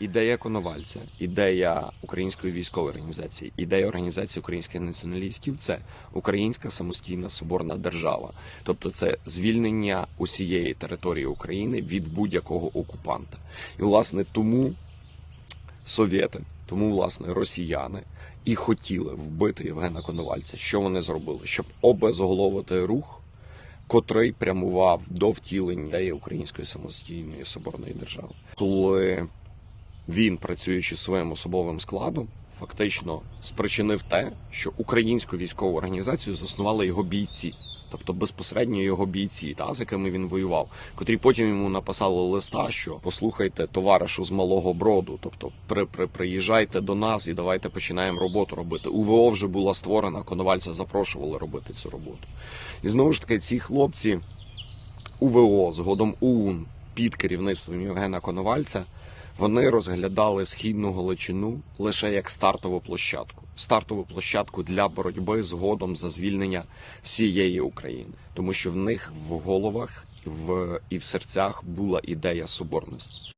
ідея Коновальця, ідея української військової організації, ідея організації українських націоналістів це українська самостійна соборна держава, тобто це звільнення усієї території України від будь-якого окупанта. І власне тому совєти, тому власне росіяни і хотіли вбити Євгена Коновальця. Що вони зробили? Щоб обезголовити рух, котрий прямував до втілення української самостійної соборної держави. Коли він, працюючи своїм особовим складом, фактично спричинив те, що українську військову організацію заснували його бійці. Тобто безпосередньо його бійці, та з якими він воював, котрі потім йому написали листа, що послухайте товаришу з малого броду, тобто при, при, приїжджайте до нас і давайте починаємо роботу робити. УВО вже була створена, Коновальця запрошували робити цю роботу. І знову ж таки, ці хлопці УВО згодом УУН під керівництвом Євгена Коновальця. Вони розглядали східну Галичину лише як стартову площадку, стартову площадку для боротьби згодом за звільнення всієї України, тому що в них в головах в і в серцях була ідея соборності.